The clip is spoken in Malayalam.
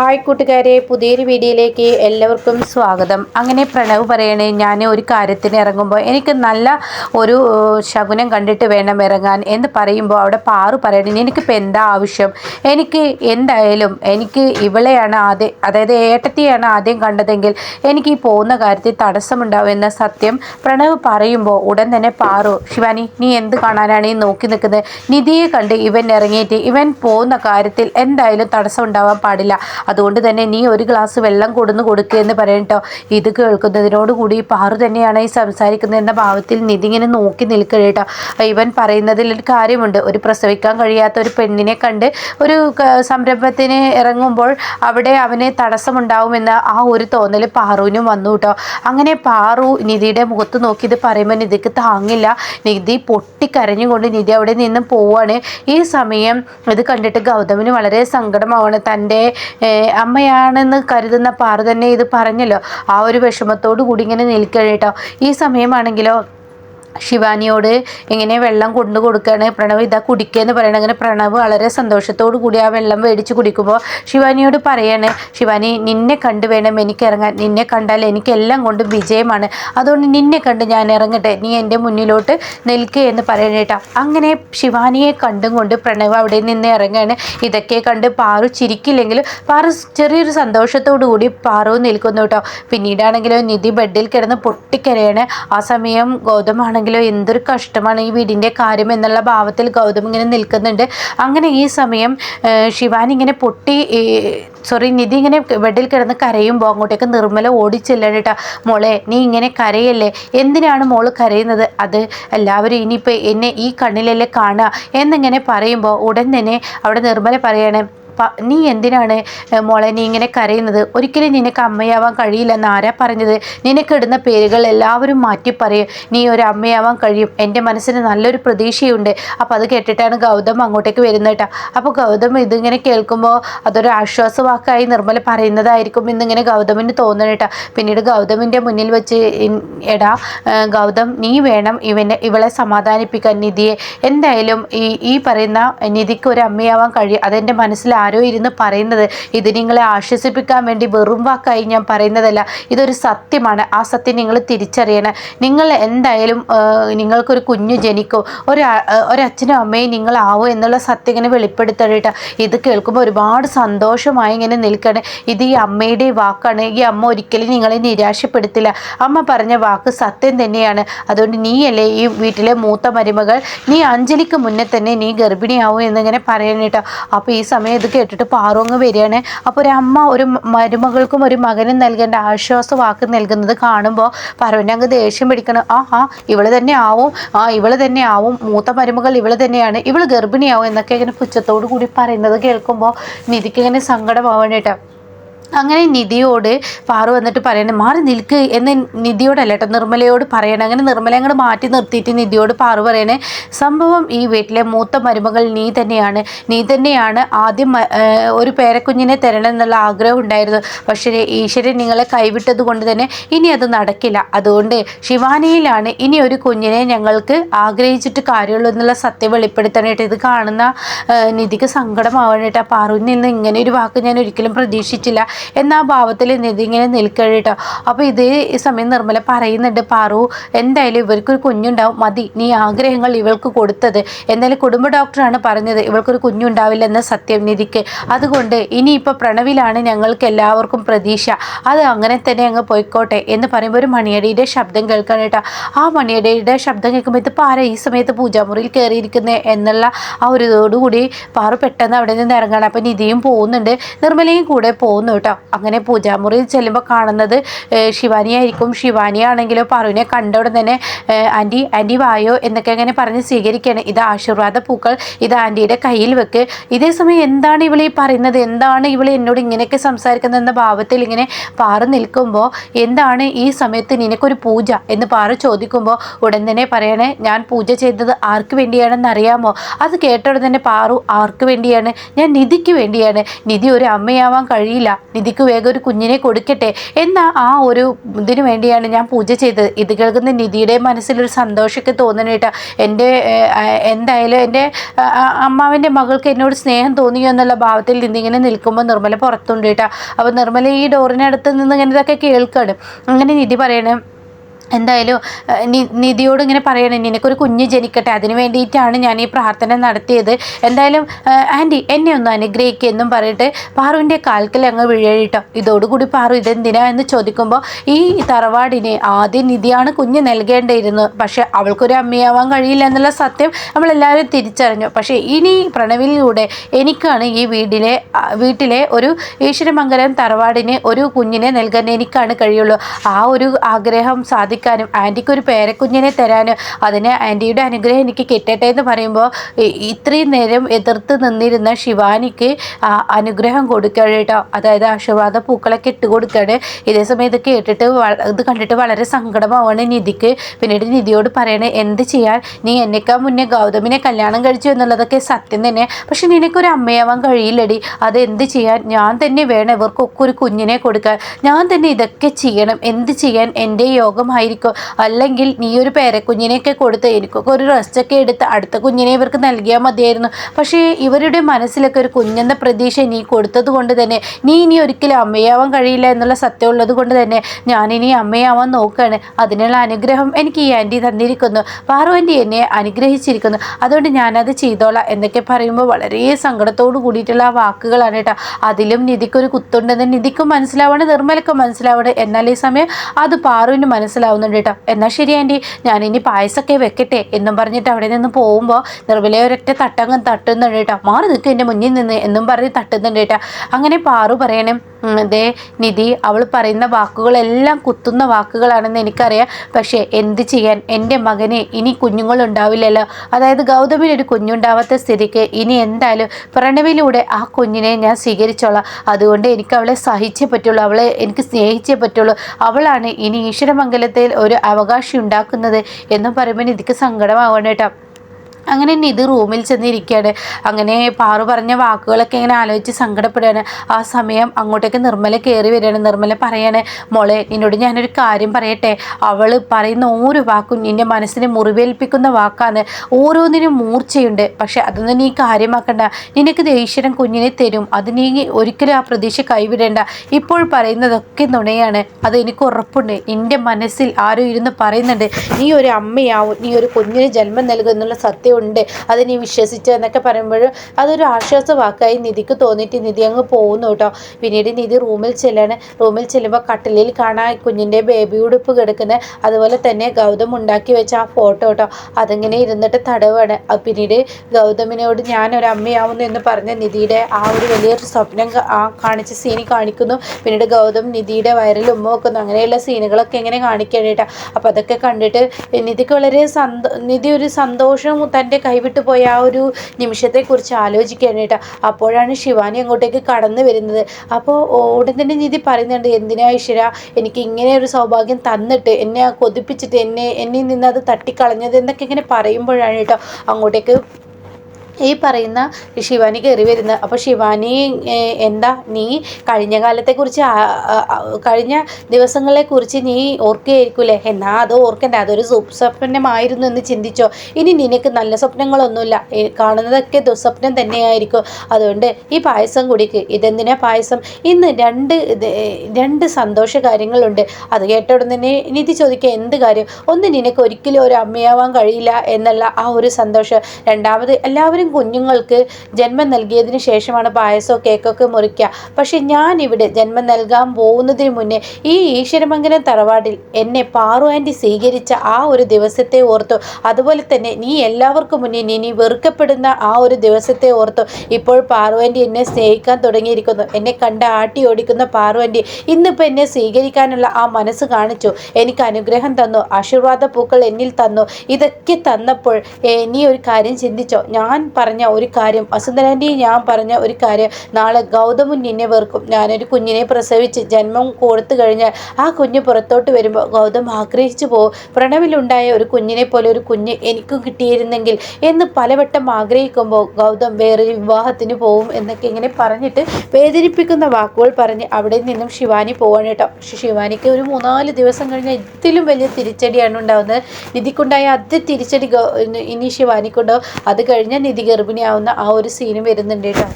ഹായ് കൂട്ടുകാരെ പുതിയൊരു വീഡിയോയിലേക്ക് എല്ലാവർക്കും സ്വാഗതം. അങ്ങനെ പ്രണവ് പറയണേ ഞാൻ ഒരു കാര്യത്തിന് ഇറങ്ങുമ്പോൾ എനിക്ക് നല്ല ഒരു ശകുനം കണ്ടിട്ട് വേണം ഇറങ്ങാൻ എന്ന് പറയുമ്പോൾ അവിടെ പാറു പറയണേ എനിക്കിപ്പോൾ എന്താ ആവശ്യം? എനിക്ക് എന്തായാലും എനിക്ക് ഇവളെയാണ് ആദ്യം അതായത് ഏട്ടത്തെയാണ് ആദ്യം കണ്ടതെങ്കിൽ എനിക്ക് ഈ പോകുന്ന കാര്യത്തിൽ തടസ്സമുണ്ടാവും എന്ന സത്യം പ്രണവ് പറയുമ്പോൾ ഉടൻ തന്നെ പാറു ശിവാനി നീ എന്ത് കാണാനാണ് ഈ നോക്കി നിൽക്കുന്നത്? നിധിയെ കണ്ട് ഇവൻ ഇറങ്ങിയിട്ട് ഇവൻ പോകുന്ന കാര്യത്തിൽ എന്തായാലും തടസ്സം ഉണ്ടാവാൻ പാടില്ല. അതുകൊണ്ട് തന്നെ നീ ഒരു ഗ്ലാസ് വെള്ളം കൊടുന്ന് കൊടുക്കുക എന്ന് പറയട്ടോ ഇത് കേൾക്കുന്നതിനോട് കൂടി പാറു തന്നെയാണ് ഈ സംസാരിക്കുന്നത് എന്ന ഭാവത്തിൽ നിധി ഇങ്ങനെ നോക്കി കേട്ടോ ഇവൻ പറയുന്നതിൽ ഒരു കാര്യമുണ്ട്. ഒരു പ്രസവിക്കാൻ കഴിയാത്ത ഒരു പെണ്ണിനെ കണ്ട് ഒരു സംരംഭത്തിന് ഇറങ്ങുമ്പോൾ അവിടെ അവന് തടസ്സമുണ്ടാവുമെന്ന ആ ഒരു തോന്നൽ പാറുവിനും വന്നു കേട്ടോ അങ്ങനെ പാറു നിധിയുടെ മുഖത്ത് നോക്കി ഇത് പറയുമ്പോൾ നിധിക്ക് താങ്ങില്ല. നിധി പൊട്ടിക്കരഞ്ഞുകൊണ്ട് നിധി അവിടെ നിന്ന് പോവാണ്. ഈ സമയം ഇത് കണ്ടിട്ട് ഗൗതമിന് വളരെ സങ്കടമാവാണ്. തന്റെ അമ്മയാണെന്ന് കരുതുന്ന പാറു തന്നെ ഇത് പറഞ്ഞല്ലോ. ആ ഒരു വിഷമത്തോടു കൂടി ഇങ്ങനെ നിൽക്കണം കേട്ടോ. ഈ സമയമാണെങ്കിലോ ശിവാനിയോട് ഇങ്ങനെ വെള്ളം കൊണ്ടു കൊടുക്കുകയാണ്. പ്രണവ് ഇതാ കുടിക്കുക എന്ന് പറയണം. അങ്ങനെ പ്രണവ് വളരെ സന്തോഷത്തോടു കൂടി ആ വെള്ളം മേടിച്ച് കുടിക്കുമ്പോൾ ശിവാനിയോട് പറയാണ് ശിവാനി നിന്നെ കണ്ട് വേണം എനിക്ക് ഇറങ്ങാൻ നിന്നെ കണ്ടാൽ എനിക്കെല്ലാം കൊണ്ട് വിജയമാണ്. അതുകൊണ്ട് നിന്നെ കണ്ട് ഞാൻ ഇറങ്ങട്ടെ. നീ എന്റെ മുന്നിലോട്ട് നിൽക്കുക എന്ന് പറയണേട്ടാ അങ്ങനെ ശിവാനിയെ കണ്ടും കൊണ്ട് പ്രണവ് അവിടെ നിന്ന് ഇറങ്ങുകയാണ് ഇതൊക്കെ കണ്ട് പാറു ചിരിക്കില്ലെങ്കിലും പാറു ചെറിയൊരു സന്തോഷത്തോടു കൂടി പാറു നിൽക്കുന്നു കേട്ടോ. പിന്നീടാണെങ്കിലും നിധി ബെഡിൽ കിടന്ന് പൊട്ടിക്കരയാണ്. ആ സമയം ഗൗതമാണെങ്കിലോ എന്തൊരു കഷ്ടമാണ് ഈ വീടിന്റെ കാര്യം എന്നുള്ള ഭാവത്തിൽ ഗൗതം ഇങ്ങനെ നിൽക്കുന്നുണ്ട്. അങ്ങനെ ഈ സമയം ശിവാനി ഇങ്ങനെ പൊട്ടി സോറി നിധി ഇങ്ങനെ ബെഡിൽ കിടന്ന് കരയുമ്പോൾ അങ്ങോട്ടേക്ക് നിർമ്മല ഓടിച്ചെല്ലാണ് കേട്ടോ മോളെ നീ ഇങ്ങനെ കരയല്ലേ? എന്തിനാണ് മോൾ കരയുന്നത്? അത് എല്ലാവരും ഇനിയിപ്പോൾ എന്നെ ഈ കണ്ണിലല്ലേ കാണുക? എന്നിങ്ങനെ പറയുമ്പോൾ ഉടൻ തന്നെ അവിടെ നിർമ്മല പറയണേ നീ എന്തിനാണ് മോളെ നീ ഇങ്ങനെ കരയുന്നത്? ഒരിക്കലും നിനക്ക് അമ്മയാവാൻ കഴിയില്ലെന്ന് ആരാ പറഞ്ഞത്? നിനക്കിടുന്ന പേരുകൾ എല്ലാവരും മാറ്റി പറയും. നീ ഒരു അമ്മയാവാൻ കഴിയും. എന്റെ മനസ്സിന് നല്ലൊരു പ്രതീക്ഷയുണ്ട്. അപ്പോൾ അത് കേട്ടിട്ടാണ് ഗൗതം അങ്ങോട്ടേക്ക് വരുന്നത് കേട്ടോ. അപ്പോൾ ഗൗതം ഇതിങ്ങനെ കേൾക്കുമ്പോൾ അതൊരു ആശ്വാസവാക്കായി നിർമ്മല പറയുന്നതായിരിക്കും എന്നിങ്ങനെ ഗൗതമിന് തോന്നണം കേട്ടോ. പിന്നീട് ഗൗതമിന്റെ മുന്നിൽ വെച്ച് എടാ ഗൗതം നീ വേണം ഇവനെ ഇവളെ സമാധാനിപ്പിക്കാൻ നിധിയെ. എന്തായാലും ഈ ഈ പറയുന്ന നിധിക്ക് ഒരു അമ്മയാവാൻ കഴിയും. അതെന്റെ മനസ്സിൽ ആരോ ഇരുന്ന് പറയുന്നത് ഇത് നിങ്ങളെ ആശ്വസിപ്പിക്കാൻ വേണ്ടി വെറും വാക്കായി ഞാൻ പറയുന്നതല്ല. ഇതൊരു സത്യമാണ്. ആ സത്യം നിങ്ങൾ തിരിച്ചറിയണം. നിങ്ങൾ എന്തായാലും നിങ്ങൾക്കൊരു കുഞ്ഞു ജനിക്കോ. ഒരു ഒരച്ഛനും അമ്മയും നിങ്ങളാവോ എന്നുള്ള സത്യം ഇങ്ങനെ വെളിപ്പെടുത്തണേട്ട ഇത് കേൾക്കുമ്പോൾ ഒരുപാട് സന്തോഷമായി ഇങ്ങനെ നിൽക്കണേ. ഇത് ഈ അമ്മയുടെ വാക്കാണ്. ഈ അമ്മ ഒരിക്കലും നിങ്ങളെ നിരാശപ്പെടുത്തില്ല. അമ്മ പറഞ്ഞ വാക്ക് സത്യം തന്നെയാണ്. അതുകൊണ്ട് നീയല്ലേ ഈ വീട്ടിലെ മൂത്ത മരുമകൾ? നീ അഞ്ജലിക്ക് മുന്നേ തന്നെ നീ ഗർഭിണിയാവും എന്നിങ്ങനെ പറയണേട്ടോ. അപ്പോൾ ഈ സമയം ഇത് കേട്ടിട്ട് പാറു വരികയാണ്. അപ്പോൾ ഒരു അമ്മ ഒരു മരുമകൾക്കും ഒരു മകനും നൽകേണ്ട ആശ്വാസ വാക്ക് നൽകുന്നത് കാണുമ്പോൾ പറവനെ അങ്ങ് ദേഷ്യം പിടിക്കണം. ആ ആ ഇവൾ തന്നെ ആവും. ആ ഇവൾ തന്നെ ആവും. മൂത്ത മരുമകൾ ഇവൾ തന്നെയാണ്. ഇവൾ ഗർഭിണിയാവും എന്നൊക്കെ ഇങ്ങനെ പുച്ഛത്തോടു കൂടി പറയുന്നത് കേൾക്കുമ്പോൾ നിധിക്ക് ഇങ്ങനെ സങ്കടമാവണേട്ടോ അങ്ങനെ നിധിയോട് പാറു വന്നിട്ട് പറയണേ മാറി നിൽക്ക് എന്ന് നിധിയോടല്ല കേട്ടോ നിർമ്മലയോട് പറയണേ. അങ്ങനെ നിർമ്മല അങ്ങോട്ട് മാറ്റി നിർത്തിയിട്ട് നിധിയോട് പാറു പറയണേ സംഭവം ഈ വീട്ടിലെ മൂത്ത മരുമകൾ നീ തന്നെയാണ്. നീ തന്നെയാണ് ആദ്യം ഒരു പേരക്കുഞ്ഞിനെ തരണം എന്നുള്ള ആഗ്രഹം ഉണ്ടായിരുന്നു പക്ഷേ ഈശ്വരൻ നിങ്ങളെ കൈവിട്ടത് കൊണ്ട് തന്നെ ഇനി അത് നടക്കില്ല. അതുകൊണ്ട് ശിവാനിയിലാണ് ഇനി ഒരു കുഞ്ഞിനെ ഞങ്ങൾക്ക് ആഗ്രഹിച്ചിട്ട് കാര്യമുള്ളൂ എന്നുള്ള സത്യം വെളിപ്പെടുത്താനായിട്ട് ഇത് കാണുന്ന നിധിക്ക് സങ്കടമാവാനായിട്ട് ആ പാറുവിൽ നിന്ന് ഇങ്ങനെ ഒരു വാക്ക് ഞാൻ ഒരിക്കലും പ്രതീക്ഷിച്ചില്ല. എന്നാ ഭാവത്തിൽ നിൽക്കണം കേട്ടോ. അപ്പോൾ ഇതേ സമയം നിർമ്മല പറയുന്നുണ്ട് പാറു എന്തായാലും ഇവർക്കൊരു കുഞ്ഞുണ്ടാവും. മതി നീ ആഗ്രഹങ്ങൾ ഇവൾക്ക് കൊടുത്തത്. എന്തായാലും കുടുംബ ഡോക്ടറാണ് പറഞ്ഞത് ഇവൾക്കൊരു കുഞ്ഞുണ്ടാവില്ല എന്ന സത്യം നിധിക്ക്. അതുകൊണ്ട് ഇനിയിപ്പോൾ പ്രണവിലാണ് ഞങ്ങൾക്ക് എല്ലാവർക്കും പ്രതീക്ഷ. അത് അങ്ങനെ തന്നെ അങ്ങ് പോയിക്കോട്ടെ എന്ന് പറയുമ്പോൾ ഒരു മണിയടിയുടെ ശബ്ദം കേൾക്കണം കേട്ടോ. ആ മണിയടിയുടെ ശബ്ദം കേൾക്കുമ്പോൾ ഇത് പാറ ഈ സമയത്ത് പൂജാമുറിയിൽ കയറിയിരിക്കുന്നത് എന്നുള്ള ആ ഒരു ഇതോടുകൂടി പാറു പെട്ടെന്ന് അവിടെ നിന്ന് ഇറങ്ങണം. അപ്പം നിധിയും പോകുന്നുണ്ട് നിർമ്മലയും കൂടെ പോകുന്നു കേട്ടോ. അങ്ങനെ പൂജാമുറിയിൽ ചെല്ലുമ്പോൾ കാണുന്നത് ശിവാനി ആയിരിക്കും ശിവാനി ആണെങ്കിലോ പറുവിനെ കണ്ട ഉടൻ തന്നെ ആന്റി ആന്റി വായോ എന്നൊക്കെ അങ്ങനെ പറഞ്ഞ് സ്വീകരിക്കുകയാണ് ഇത് ആശീർവാദ പൂക്കൾ ഇത് ആന്റിയുടെ കയ്യിൽ വെക്ക്. ഇതേ സമയം എന്താണ് ഇവൾ ഈ പറയുന്നത്? എന്താണ് ഇവൾ എന്നോട് ഇങ്ങനെയൊക്കെ സംസാരിക്കുന്നത് എന്ന ഭാവത്തിൽ ഇങ്ങനെ പാറ നിൽക്കുമ്പോൾ എന്താണ് ഈ സമയത്ത് നിനക്കൊരു പൂജ എന്ന് പാറ ചോദിക്കുമ്പോൾ ഉടൻ തന്നെ പറയണേ ഞാൻ പൂജ ചെയ്തത് ആർക്ക് വേണ്ടിയാണെന്ന് അറിയാമോ? അത് കേട്ട ഉടൻ തന്നെ പാറു ആർക്ക് വേണ്ടിയാണ്? ഞാൻ നിധിക്ക് വേണ്ടിയാണ്. നിധി ഒരു അമ്മയാവാൻ കഴിയില്ല. നിധിക്ക് വേഗം ഒരു കുഞ്ഞിനെ കൊടുക്കട്ടെ എന്ന ആ ഒരു ഇതിനു വേണ്ടിയാണ് ഞാൻ പൂജ ചെയ്തത്. ഇത് കേൾക്കുന്ന നിധിയുടെ മനസ്സിലൊരു സന്തോഷമൊക്കെ തോന്നണേട്ടാ എന്റെ എന്തായാലും എന്റെ അമ്മാവിന്റെ മകൾക്ക് എന്നോട് സ്നേഹം തോന്നിയോ എന്നുള്ള ഭാവത്തിൽ നിന്നിങ്ങനെ നിൽക്കുമ്പോൾ നിർമ്മല പുറത്തുണ്ട് കേട്ടോ അപ്പോൾ നിർമ്മല ഈ ഡോറിനടുത്ത് നിന്ന് ഇങ്ങനെ ഇതൊക്കെ കേൾക്കാണ്. അങ്ങനെ നിധി പറയണേ എന്തായാലും നിധിയോട് ഇങ്ങനെ പറയണേ നിനക്കൊരു കുഞ്ഞ് ജനിക്കട്ടെ അതിന് വേണ്ടിയിട്ടാണ് ഞാൻ ഈ പ്രാർത്ഥന നടത്തിയത്. എന്തായാലും ആന്റി എന്നെ ഒന്ന് അനുഗ്രഹിക്കുക എന്നും പറഞ്ഞിട്ട് പാറുവിന്റെ കാൽക്കൽ അങ്ങ് വിഴഴിട്ടോ ഇതോടുകൂടി പാറു ഇതെന്തിനാ എന്ന് ചോദിക്കുമ്പോൾ ഈ തറവാടിന് ആദ്യം നിധിയാണ് കുഞ്ഞ് നൽകേണ്ടിയിരുന്നത്. പക്ഷേ അവൾക്കൊരു അമ്മയാവാൻ കഴിയില്ല എന്നുള്ള സത്യം നമ്മളെല്ലാവരും തിരിച്ചറിഞ്ഞു. പക്ഷേ ഇനി പ്രണവിലൂടെ എനിക്കാണ് ഈ വീടിലെ വീട്ടിലെ ഒരു ഈശ്വരമംഗലം തറവാടിന് ഒരു കുഞ്ഞിനെ നൽകാൻ എനിക്കാണ് കഴിയുള്ളൂ. ആ ഒരു ആഗ്രഹം സാധിക്കും സഹായിക്കാനും ആന്റിക്ക് ഒരു പേരക്കുഞ്ഞിനെ തരാനും അതിന് ആന്റിയുടെ അനുഗ്രഹം എനിക്ക് കിട്ടട്ടെ എന്ന് പറയുമ്പോൾ ഇത്രയും നേരം എതിർത്ത് നിന്നിരുന്ന ശിവാനിക്ക് അനുഗ്രഹം കൊടുക്കുകയാണ് കേട്ടോ. അതായത് ആശീർവാദ പൂക്കളൊക്കെ ഇട്ട് കൊടുക്കുകയാണ്. ഇതേ സമയം ഇത് കേട്ടിട്ട് ഇത് കണ്ടിട്ട് വളരെ സങ്കടമാവാണ് നിധിക്ക്. പിന്നീട് നിധിയോട് പറയണേ എന്ത് ചെയ്യാൻ? നീ എന്നെക്കാൾ മുന്നേ ഗൗതമിനെ കല്യാണം കഴിച്ചു എന്നുള്ളതൊക്കെ സത്യം തന്നെ. പക്ഷെ നിനക്കൊരു അമ്മയാവാൻ കഴിയില്ലടി. അത് എന്ത് ചെയ്യാൻ? ഞാൻ തന്നെ വേണം ഇവർക്കൊക്കെ ഒരു കുഞ്ഞിനെ കൊടുക്കാൻ. ഞാൻ തന്നെ ഇതൊക്കെ ചെയ്യണം. എന്ത് ചെയ്യാൻ? എന്റെ യോഗമായി ആയിരിക്കും അല്ലെങ്കിൽ നീ ഒരു പേരക്കുഞ്ഞിനെയൊക്കെ കൊടുത്ത് എനിക്കൊക്കെ ഒരു റെസ്റ്റൊക്കെ എടുത്ത് അടുത്ത കുഞ്ഞിനെ ഇവർക്ക് നൽകിയാൽ മതിയായിരുന്നു. പക്ഷേ ഇവരുടെ മനസ്സിലൊക്കെ ഒരു കുഞ്ഞെന്ന പ്രതീക്ഷ നീ കൊടുത്തത് കൊണ്ട് തന്നെ നീ ഇനി ഒരിക്കലും അമ്മയാവാൻ കഴിയില്ല എന്നുള്ള സത്യമുള്ളത് കൊണ്ട് തന്നെ ഞാനിനി അമ്മയാവാൻ നോക്കുകയാണ്. അതിനുള്ള അനുഗ്രഹം എനിക്ക് ഈ ആന്റി തന്നിരിക്കുന്നു. പാറു ആന്റി എന്നെ അനുഗ്രഹിച്ചിരിക്കുന്നു. അതുകൊണ്ട് ഞാനത് ചെയ്തോളാം എന്നൊക്കെ പറയുമ്പോൾ വളരെ സങ്കടത്തോട് കൂടിയിട്ടുള്ള ആ വാക്കുകളാണ് കേട്ടോ. അതിലും നിധിക്കൊരു കുത്തുണ്ടെന്ന് നിധിക്കും മനസ്സിലാവണം നിർമ്മലക്കും മനസ്സിലാവണം. എന്നാൽ ഈ സമയം അത് പാറുവിന് മനസ്സിലാവുന്നു. പോകുന്നുണ്ട് കേട്ടോ. എന്നാൽ ശരി ആന്റി ഞാനിനി പായസമൊക്കെ വെക്കട്ടെ എന്നും പറഞ്ഞിട്ട് അവിടെ നിന്ന് പോകുമ്പോൾ നിർമ്മല ഒരൊറ്റ തട്ടങ്ങ് തട്ടുന്നുണ്ട് കേട്ടോ. മാറി നിൽക്കും എന്റെ മുന്നിൽ നിന്ന് എന്നും പറഞ്ഞ് തട്ടുന്നുണ്ട് കേട്ടോ. അങ്ങനെ പാറു പറയണം ദേ നിധി അവൾ പറയുന്ന വാക്കുകളെല്ലാം കുത്തുന്ന വാക്കുകളാണെന്ന് എനിക്കറിയാം. പക്ഷേ എന്ത് ചെയ്യാൻ? എന്റെ മകന് ഇനി കുഞ്ഞുങ്ങളുണ്ടാവില്ലല്ലോ. അതായത് ഗൗതമിന് ഒരു കുഞ്ഞുണ്ടാവാത്ത സ്ഥിതിക്ക് ഇനി എന്തായാലും പ്രണവിലൂടെ ആ കുഞ്ഞിനെ ഞാൻ സ്വീകരിച്ചോളാം. അതുകൊണ്ട് എനിക്ക് അവളെ സഹിച്ചേ പറ്റുള്ളൂ. അവളെ എനിക്ക് സ്നേഹിച്ചേ പറ്റുള്ളൂ. അവളാണ് ഇനി ഈശ്വരമംഗലത്തിൽ ഒരു അവകാശം ഉണ്ടാക്കുന്നത് എന്ന് പറയുമ്പോൾ നിധിക്ക് സങ്കടമാവണം കേട്ടോ. അങ്ങനെ നിധി റൂമിൽ ചെന്നിരിക്കുകയാണ്. അങ്ങനെ പാറു പറഞ്ഞ വാക്കുകളൊക്കെ ഇങ്ങനെ ആലോചിച്ച് സങ്കടപ്പെടുകയാണ്. ആ സമയം അങ്ങോട്ടേക്ക് നിർമ്മല കയറി വരികയാണ്. നിർമ്മല പറയാണ് മോളെ നിന്നോട് ഞാനൊരു കാര്യം പറയട്ടെ. അവൾ പറയുന്ന ഓരോ വാക്കും നിന്റെ മനസ്സിനെ മുറിവേൽപ്പിക്കുന്ന വാക്കാണ്. ഓരോന്നിനും മൂർച്ചയുണ്ട്. പക്ഷെ അതൊന്നും നീ കാര്യമാക്കണ്ട. നിനക്ക് ദേഷ്യരം കുഞ്ഞിനെ തരും. അത് നീ ഒരിക്കലും ആ പ്രതീക്ഷ കൈവിടേണ്ട. ഇപ്പോൾ പറയുന്നതൊക്കെ നുണയാണ്. അത് എനിക്ക് ഉറപ്പുണ്ട്. നിന്റെ മനസ്സിൽ ആരോ ഇരുന്ന് പറയുന്നുണ്ട്. നീ ഒരു അമ്മയാവും. നീ ഒരു കുഞ്ഞിന് ജന്മം നൽകും എന്നുള്ള സത്യം ഉണ്ട്. അത് നീ വിശ്വസിച്ചു എന്നൊക്കെ പറയുമ്പോൾ അതൊരു ആശ്വാസ വാക്കായി നിധിക്ക് തോന്നിയിട്ട് നിധി അങ്ങ് പോകുന്നു കേട്ടോ. പിന്നീട് നിധി റൂമിൽ ചെല്ലാണ്. റൂമിൽ ചെല്ലുമ്പോൾ കട്ടിലിൽ കാണാൻ കുഞ്ഞിന്റെ ബേബി ഉടുപ്പ് കിടക്കുന്നത് അതുപോലെ തന്നെ ഗൗതം ഉണ്ടാക്കി വെച്ച ആ ഫോട്ടോ കേട്ടോ. അതിങ്ങനെ ഇരുന്നിട്ട് തടവാണ്. പിന്നീട് ഗൗതമിനോട് ഞാൻ ഒരു അമ്മയാവുന്നു എന്ന് പറഞ്ഞ നിധിയുടെ ആ ഒരു വലിയൊരു സ്വപ്നം ആ കാണിച്ച സീനി കാണിക്കുന്നു. പിന്നീട് ഗൗതം നിധിയുടെ വയറിൽ ഉമ്മ വെക്കുന്നു അങ്ങനെയുള്ള സീനുകളൊക്കെ എങ്ങനെ കാണിക്കണേട്ടാ അപ്പോൾ അതൊക്കെ കണ്ടിട്ട് നിധിക്ക് വളരെ സന്തോ നിധി ഒരു സന്തോഷവും തന്റെ കൈവിട്ടു പോയ ആ ഒരു നിമിഷത്തെക്കുറിച്ച് ആലോചിക്കാനായിട്ട് അപ്പോഴാണ് ശിവാനി അങ്ങോട്ടേക്ക് കടന്നു വരുന്നത്. അപ്പോൾ ഉടൻ തന്നെ നീതി പറയുന്നുണ്ട് എന്തിനാ ഈശ്വര എനിക്ക് ഇങ്ങനെ ഒരു സൗഭാഗ്യം തന്നിട്ട് എന്നെ കൊതിപ്പിച്ചിട്ട് എന്നെ എന്നിൽ നിന്ന് അത് തട്ടിക്കളഞ്ഞത്? എന്നൊക്കെ ഇങ്ങനെ പറയുമ്പോഴാണ് കേട്ടോ അങ്ങോട്ടേക്ക് ഈ പറയുന്ന ശിവാനി കയറി വരുന്നത്. അപ്പോൾ ശിവാനി എന്താ നീ കഴിഞ്ഞ കാലത്തെക്കുറിച്ച് കഴിഞ്ഞ ദിവസങ്ങളെക്കുറിച്ച് നീ ഓർക്കുകയായിരിക്കൂലേ? എന്നാൽ അത് ഓർക്കണ്ട. അതൊരു സ്വപ്നമായിരുന്നു എന്ന് ചിന്തിച്ചോ? ഇനി നിനക്ക് നല്ല സ്വപ്നങ്ങളൊന്നുമില്ല. കാണുന്നതൊക്കെ ദുസ്വപ്നം തന്നെയായിരിക്കും. അതുകൊണ്ട് ഈ പായസം കുടിക്ക്. ഇതെന്തിനാ പായസം? ഇന്ന് രണ്ട് രണ്ട് സന്തോഷ കാര്യങ്ങളുണ്ട്. അത് കേട്ട ഉടനെ തന്നെ നിധി ചോദിക്കുക എന്ത് കാര്യം? ഒന്ന് നിനക്ക് ഒരിക്കലും ഒരു അമ്മയാവാൻ കഴിയില്ല എന്നുള്ള ആ ഒരു സന്തോഷം. രണ്ടാമത് എല്ലാവരും കുഞ്ഞുങ്ങൾക്ക് ജന്മം നൽകിയതിന് ശേഷമാണ് പായസോ കേക്കൊക്കെ മുറിക്കുക. പക്ഷെ ഞാൻ ഇവിടെ ജന്മം നൽകാൻ പോകുന്നതിന് മുന്നേ ഈ ഈശ്വരമംഗലം തറവാടിൽ എന്നെ പാറു ആന്റി സ്വീകരിച്ച ആ ഒരു ദിവസത്തെ ഓർത്തു. അതുപോലെ തന്നെ നീ എല്ലാവർക്കും മുന്നേ നീ വെറുക്കപ്പെടുന്ന ആ ഒരു ദിവസത്തെ ഓർത്തു. ഇപ്പോൾ പാറു ആന്റി എന്നെ സ്നേഹിക്കാൻ തുടങ്ങിയിരിക്കുന്നു. എന്നെ കണ്ട ആട്ടി ഓടിക്കുന്ന പാറു ആന്റി ഇന്നിപ്പോൾ എന്നെ സ്വീകരിക്കാനുള്ള ആ മനസ്സ് കാണിച്ചു. എനിക്ക് അനുഗ്രഹം തന്നു. ആശീർവാദ പൂക്കൾ എന്നിൽ തന്നു. ഇതൊക്കെ തന്നപ്പോൾ നീ ഒരു കാര്യം ചിന്തിച്ചോ? ഞാൻ പറഞ്ഞ ഒരു കാര്യം വസുന്ധരാന്റെ ഞാൻ പറഞ്ഞ ഒരു കാര്യം നാളെ ഗൗതമുൻ നിന്നെ വെറുക്കും ഞാനൊരു കുഞ്ഞിനെ പ്രസവിച്ച് ജന്മം കൊടുത്തു കഴിഞ്ഞാൽ ആ കുഞ്ഞ് പുറത്തോട്ട് വരുമ്പോൾ ഗൗതം ആഗ്രഹിച്ചു പോകും. പ്രണവിലുണ്ടായ ഒരു കുഞ്ഞിനെ പോലെ ഒരു കുഞ്ഞ് എനിക്കും കിട്ടിയിരുന്നെങ്കിൽ എന്ന് പലവട്ടം ആഗ്രഹിക്കുമ്പോൾ ഗൗതം വേറൊരു വിവാഹത്തിന് പോവും എന്നൊക്കെ ഇങ്ങനെ പറഞ്ഞിട്ട് വേദനിപ്പിക്കുന്ന വാക്കുകൾ പറഞ്ഞ് അവിടെ നിന്നും ശിവാനി പോവാണ് കേട്ടോ. പക്ഷെ ശിവാനിക്ക് ഒരു മൂന്നാൽ ദിവസം കഴിഞ്ഞാൽ ഇതിലും വലിയ തിരിച്ചടിയാണ് ഉണ്ടാകുന്നത് നിധിക്കുണ്ടായ ആദ്യ തിരിച്ചടി ഇനി ശിവാനിക്കുണ്ടോ അത് കഴിഞ്ഞാൽ നിധി ഗർഭിണിയാവുന്ന ആ ഒരു സീനും വരുന്നുണ്ട് കേട്ടോ.